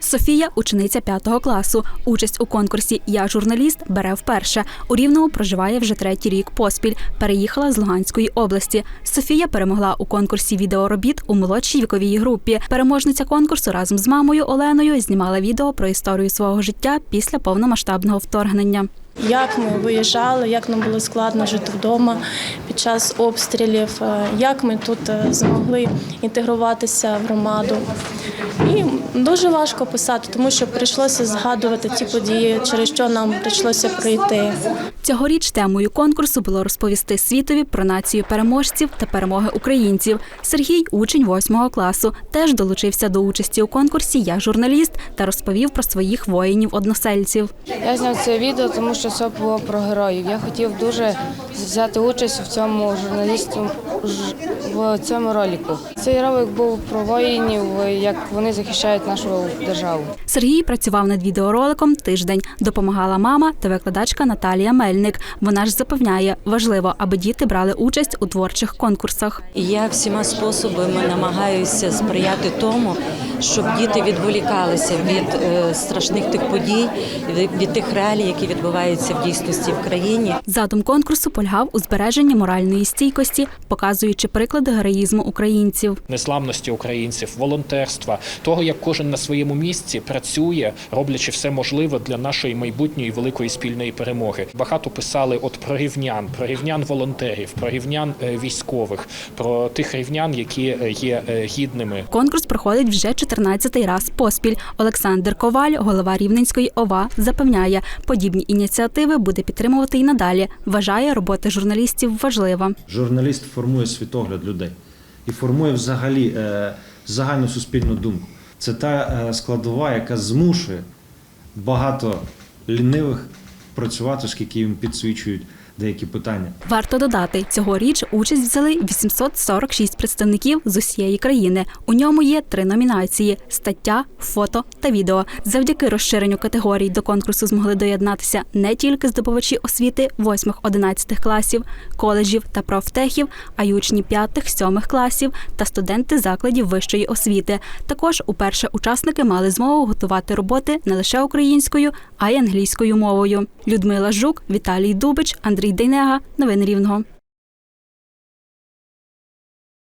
Софія учениця п'ятого класу. Участь у конкурсі Я журналіст бере вперше. У Рівному проживає вже третій рік поспіль. Переїхала з Луганської області. Софія перемогла у конкурсі відеоробіт у молодшій віковій групі. Переможниця конкурсу разом з мамою Оленою знімала відео про історію свого життя після повномасштабного вторгнення. Як ми виїжджали, як нам було складно жити вдома під час обстрілів, е, як ми тут е, змогли інтегруватися в громаду. І дуже важко писати, тому що прийшлося згадувати ті події, через що нам прийшлося пройти. Цьогоріч темою конкурсу було розповісти світові про націю переможців та перемоги українців. Сергій, учень восьмого класу, теж долучився до участі у конкурсі Я журналіст та розповів про своїх воїнів-односельців. Я зняв це відео, тому що це було про героїв. Я хотів дуже взяти участь в цьому журналісту в цьому ролику. Цей ролик був про воїнів, як вони захищають нашу державу. Сергій працював над відеороликом тиждень. Допомагала мама та викладачка Наталія Мельник. Вона ж запевняє, важливо, аби діти брали участь у творчих конкурсах. Я всіма способами намагаюся сприяти тому, щоб діти відволікалися від е, страшних тих подій, від, від тих реалій, які відбуваються в дійсності в країні. Задум конкурсу полягав у збереженні моральної стійкості, показуючи приклади героїзму українців. Незламності українців, волонтерства, того, як кожен на своєму місці працює, роблячи все можливе для нашої майбутньої великої спільної перемоги. Багато писали от про рівнян, про рівнян волонтерів, про рівнян е, військових, про тих рівнян, які е, є е, гідними. Конкурс проходить вже 14-й раз поспіль. Олександр Коваль, голова Рівненської ОВА, запевняє, подібні ініціативи буде підтримувати і надалі. Вважає, робота журналістів важлива. Журналіст формує світогляд людей і формує взагалі е, загальну суспільну думку. Це та е, складова, яка змушує багато лінивих працювати, оскільки їм підсвічують деякі питання. Варто додати, цьогоріч участь взяли 846 представників з усієї країни. У ньому є три номінації: стаття, фото та відео. Завдяки розширенню категорій до конкурсу змогли доєднатися не тільки здобувачі освіти 8-11 класів, коледжів та профтехів, а й учні 5-7 класів та студенти закладів вищої освіти. Також уперше учасники мали змогу готувати роботи не лише українською, а й англійською мовою. Людмила Жук, Віталій Дубич, Андрій Дейнега. Новини Рівного.